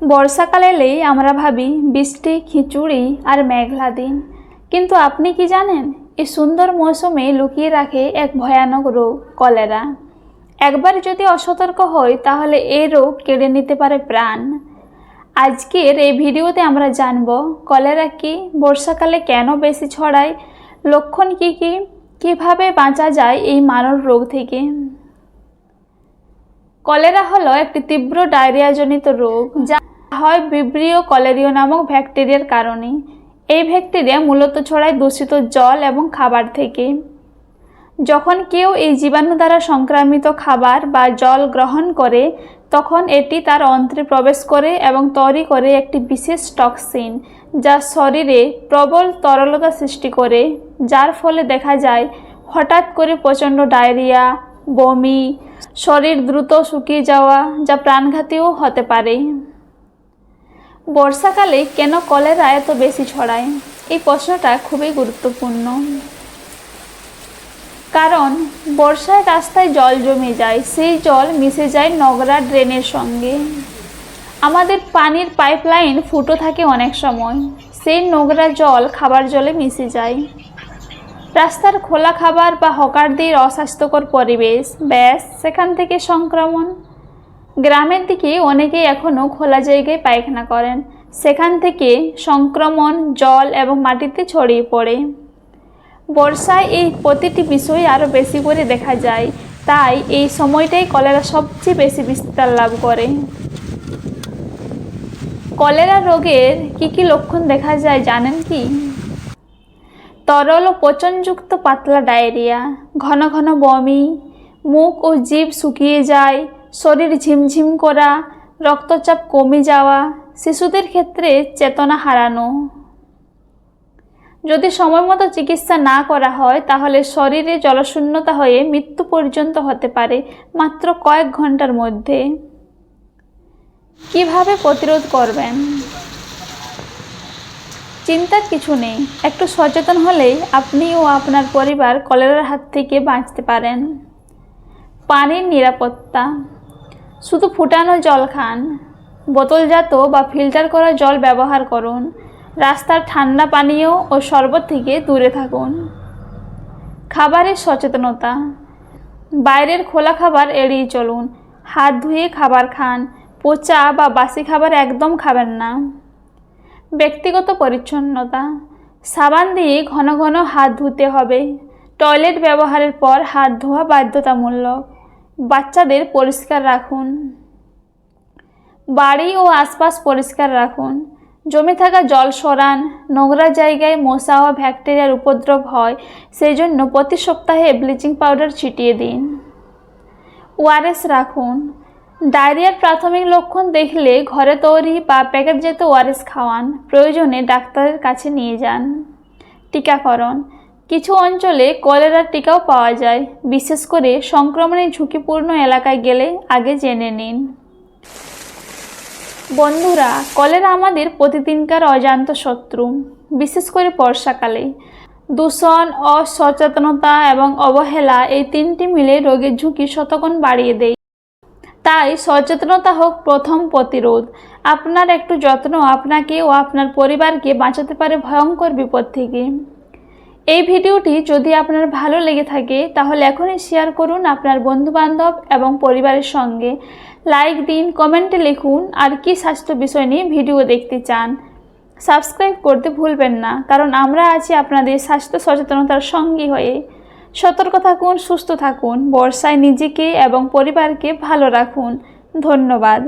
বর্ষাকাল এলেই আমরা ভাবি বৃষ্টি, খিচুড়ি আর মেঘলা দিন। কিন্তু আপনি কি জানেন, এই সুন্দর মৌসুমে লুকিয়ে রাখে এক ভয়ানক রোগ, কলেরা। একবার যদি অসতর্ক হই, তাহলে এই রোগ কেড়ে নিতে পারে প্রাণ। আজকের এই ভিডিওতে আমরা জানব, কলেরা কি, বর্ষাকালে কেন বেশি ছড়ায়, লক্ষণ কি কি, কীভাবে বাঁচা যায় এই মানব রোগ থেকে? কলেরা হলো একটি তীব্র ডায়রিয়াজনিত রোগ, যা হয় বিব্রিয় কলেরিও নামক ব্যাকটেরিয়ার কারণে এই ব্যাকটেরিয়া মূলত ছড়ায় দূষিত জল এবং খাবার থেকে। যখন কেউ এই জীবাণু দ্বারা সংক্রামিত খাবার বা জল গ্রহণ করে, তখন এটি তার অন্ত্রে প্রবেশ করে এবং তৈরি করে একটি বিশেষ টক্সিন যা শরীরে প্রবল তরলতা সৃষ্টি করে, যার ফলে দেখা যায় হঠাৎ করে প্রচণ্ড ডায়রিয়া, বমি, শরীর দ্রুত শুকিয়ে যাওয়া যা প্রাণঘাতীও হতে পারে। বর্ষাকালে কেন কলেরা এত বেশি ছড়ায়? এই প্রশ্নটা খুবই গুরুত্বপূর্ণ। কারণ, বর্ষায় রাস্তায় জল জমে যায়, সেই জল মিশে যায় নোংরা ড্রেনের সঙ্গে। আমাদের পানির পাইপলাইন ফুটো থাকে অনেক সময়, সেই নোংরা জল খাবার জলে মিশে যায়। রাস্তার খোলা খাবার বা হকারদের অস্বাস্থ্যকর পরিবেশ, ব্যাস, সেখান থেকে সংক্রমণ। গ্রামের দিকে অনেকেই এখনও খোলা জায়গায় পায়খানা করেন। সেখান থেকে সংক্রমণ, জল এবং মাটিতে ছড়িয়ে পড়ে। বর্ষায় এই প্রতিটি বিষয় আরও বেশি করে দেখা যায়। তাই এই সময়টাই কলেরা সবচেয়ে বেশি বিস্তার লাভ করে। কলেরা রোগের কি কি লক্ষণ দেখা যায় জানেন কি? তরল ও পচনযুক্ত পাতলা ডায়রিয়া, ঘন ঘন বমি, মুখ ও জীব শুকিয়ে যায় শরীর ঝিমঝিম করা, রক্তচাপ কমে যাওয়া, শিশুদের ক্ষেত্রে চেতনা হারানো। যদি সময় মতো চিকিৎসা না করা হয়, তাহলে শরীরে জলশূন্যতা হয়ে মৃত্যু পর্যন্ত হতে পারে মাত্র কয়েক ঘণ্টার মধ্যে। কীভাবে প্রতিরোধ করবেন? চিন্তার কিছু নেই। একটু সচেতন হলেই আপনি ও আপনার পরিবার কলেরার হাত থেকে বাঁচতে পারেন। পানির নিরাপত্তা। শুধু ফুটানো জল খান। বোতলজাত বা ফিল্টার করা জল ব্যবহার করুন। রাস্তার ঠান্ডা পানীয় ও শরবত থেকে দূরে থাকুন। খাবারের সচেতনতা। বাইরের খোলা খাবার এড়িয়ে চলুন। হাত ধুয়ে খাবার খান। পচা বা বাসি খাবার একদম খাবেন না। ব্যক্তিগত পরিচ্ছন্নতা। সাবান দিয়ে ঘন ঘন হাত ধুতে হবে। টয়লেট ব্যবহারের পর হাত ধোয়া বাধ্যতামূলক। বাচ্চাদের পরিষ্কার রাখুন। বাড়ি ও আশপাশ পরিষ্কার রাখুন। জমে থাকা জল সরান। নোংরা জায়গায় মশা ও ব্যাকটেরিয়ার উপদ্রব হয় সেই জন্য প্রতি সপ্তাহে ব্লিচিং পাউডার ছিটিয়ে দিন। ওআরএস রাখুন। ডায়রিয়ার প্রাথমিক লক্ষণ দেখলে ঘরে তৈরি বা প্যাকেটজাত ওআরএস খাওয়ান। প্রয়োজনে ডাক্তারের কাছে নিয়ে যান। টিকাকরণ। কিছু অঞ্চলে কলেরার টিকাও পাওয়া যায়, বিশেষ করে সংক্রমণের ঝুঁকিপূর্ণ এলাকায় গেলে আগে জেনে নিন। বন্ধুরা, কলেরা আমাদের প্রতিদিনকার অজান্ত শত্রু, বিশেষ করে বর্ষাকালে। দূষণ, অসচেতনতা এবং অবহেলা এই তিনটি মিলে রোগের ঝুঁকি শতগুণ বাড়িয়ে দেয়। তাই সচেতনতা হোক প্রথম প্রতিরোধ। আপনার একটু যত্ন আপনাকে ও আপনার পরিবারকে বাঁচাতে পারে ভয়ঙ্কর বিপদ থেকে। এই ভিডিওটি যদি আপনার ভালো লেগে থাকে, তাহলে এখনই শেয়ার করুন আপনার বন্ধুবান্ধব এবং পরিবারের সঙ্গে। লাইক দিন কমেন্টে লিখুন আর কি স্বাস্থ্য বিষয় নিয়ে ভিডিও দেখতে চান। সাবস্ক্রাইব করতে ভুলবেন না, কারণ আমরা আছি আপনাদের স্বাস্থ্য সচেতনতার সঙ্গী হয়ে। সতর্ক থাকুন, সুস্থ থাকুন, বর্ষায় নিজেকে এবং পরিবারকে ভালো রাখুন। ধন্যবাদ।